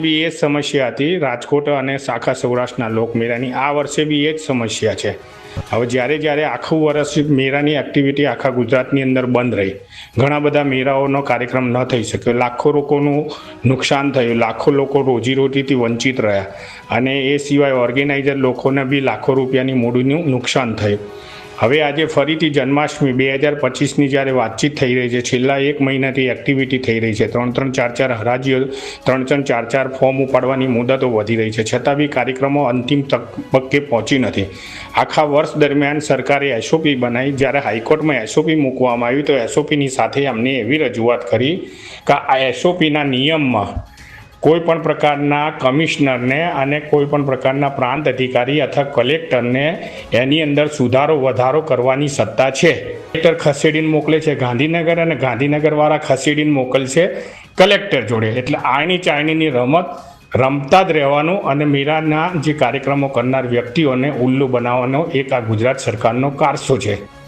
બી એ જ સમસ્યા હતી. રાજકોટ અને શાખા સૌરાષ્ટ્રના લોકમેળાની આ વર્ષે બી એ જ સમસ્યા છે. હવે જ્યારે જ્યારે આખું વર્ષ મેળાની એક્ટિવિટી આખા ગુજરાતની અંદર બંધ રહી. ઘણા બધા મેળાઓનો કાર્યક્રમ ન થઈ શક્યો. લાખો લોકોનું નુકસાન થયું. લાખો લોકો રોજીરોટીથી વંચિત રહ્યા. અને એ સિવાય ઓર્ગેનાઇઝર લોકોને બી લાખો રૂપિયાની મૂડીનું નુકસાન થયું. હવે આજે ફરીથી જન્માષ્ટમી, બે હજાર પચીસની જ્યારે વાતચીત થઈ રહી છે, છેલ્લા એક મહિનાથી એક્ટિવિટી થઈ રહી છે. ત્રણ ત્રણ ચાર ચાર હરાજીઓ, ત્રણ ત્રણ ચાર ચાર ફોર્મ ઉપાડવાની મુદતો વધી રહી છે. છતાં બી કાર્યક્રમો અંતિમ તબક્કે પહોંચી નથી. આખા વર્ષ દરમિયાન સરકારે એસઓપી બનાવી, જ્યારે હાઈકોર્ટમાં એસઓપી મૂકવામાં આવી તો એસઓપીની સાથે અમને એવી રજૂઆત કરી કે આ એસઓપીના નિયમમાં કોઈ પણ પ્રકારના કમિશનરને અને કોઈ પણ પ્રકારના પ્રાંત અધિકારી અથવા કલેક્ટરને એની અંદર સુધારો, વધારો કરવાની સત્તા છે. કલેક્ટર ખસેડીને મોકલે છે ગાંધીનગર અને ગાંધીનગરવાળા ખસેડીને મોકલશે કલેક્ટર જોડે. એટલે આણી ચાણીની રમત રમતા જ રહેવાનું અને મીરાના જે કાર્યક્રમો કરનાર વ્યક્તિઓને ઉલ્લુ બનાવવાનો એક આ ગુજરાત સરકારનો કારસો છે.